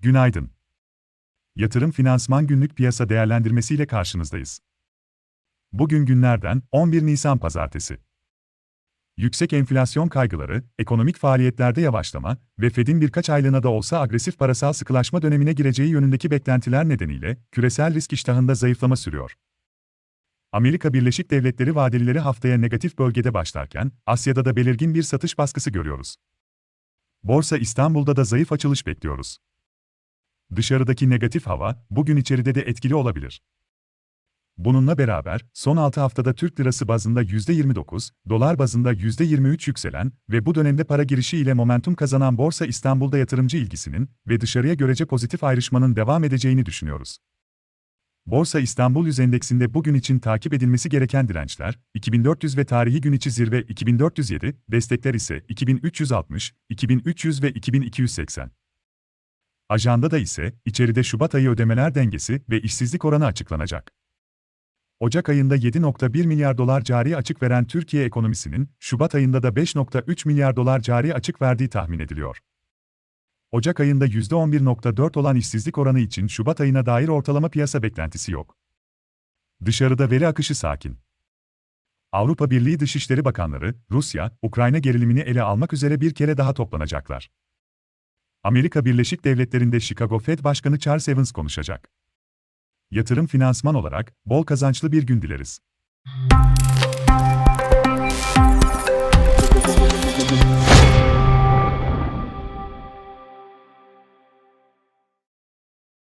Günaydın. Yatırım Finansman Günlük Piyasa Değerlendirmesi ile karşınızdayız. Bugün günlerden 11 Nisan Pazartesi. Yüksek enflasyon kaygıları, ekonomik faaliyetlerde yavaşlama ve Fed'in birkaç aylığına da olsa agresif parasal sıkılaşma dönemine gireceği yönündeki beklentiler nedeniyle küresel risk iştahında zayıflama sürüyor. Amerika Birleşik Devletleri vadelileri haftaya negatif bölgede başlarken, Asya'da da belirgin bir satış baskısı görüyoruz. Borsa İstanbul'da da zayıf açılış bekliyoruz. Dışarıdaki negatif hava, bugün içeride de etkili olabilir. Bununla beraber, son 6 haftada Türk lirası bazında %29, dolar bazında %23 yükselen ve bu dönemde para girişi ile momentum kazanan Borsa İstanbul'da yatırımcı ilgisinin ve dışarıya görece pozitif ayrışmanın devam edeceğini düşünüyoruz. Borsa İstanbul Yüz Endeksinde bugün için takip edilmesi gereken dirençler, 2400 ve tarihi gün içi zirve 2407, destekler ise 2360, 2300 ve 2280. Ajandada ise, içeride Şubat ayı ödemeler dengesi ve işsizlik oranı açıklanacak. Ocak ayında 7.1 milyar dolar cari açık veren Türkiye ekonomisinin, Şubat ayında da 5.3 milyar dolar cari açık verdiği tahmin ediliyor. Ocak ayında %11.4 olan işsizlik oranı için Şubat ayına dair ortalama piyasa beklentisi yok. Dışarıda veri akışı sakin. Avrupa Birliği Dışişleri Bakanları, Rusya, Ukrayna gerilimini ele almak üzere bir kere daha toplanacaklar. Amerika Birleşik Devletleri'nde Chicago Fed Başkanı Charles Evans konuşacak. Yatırım finansman olarak bol kazançlı bir gün dileriz.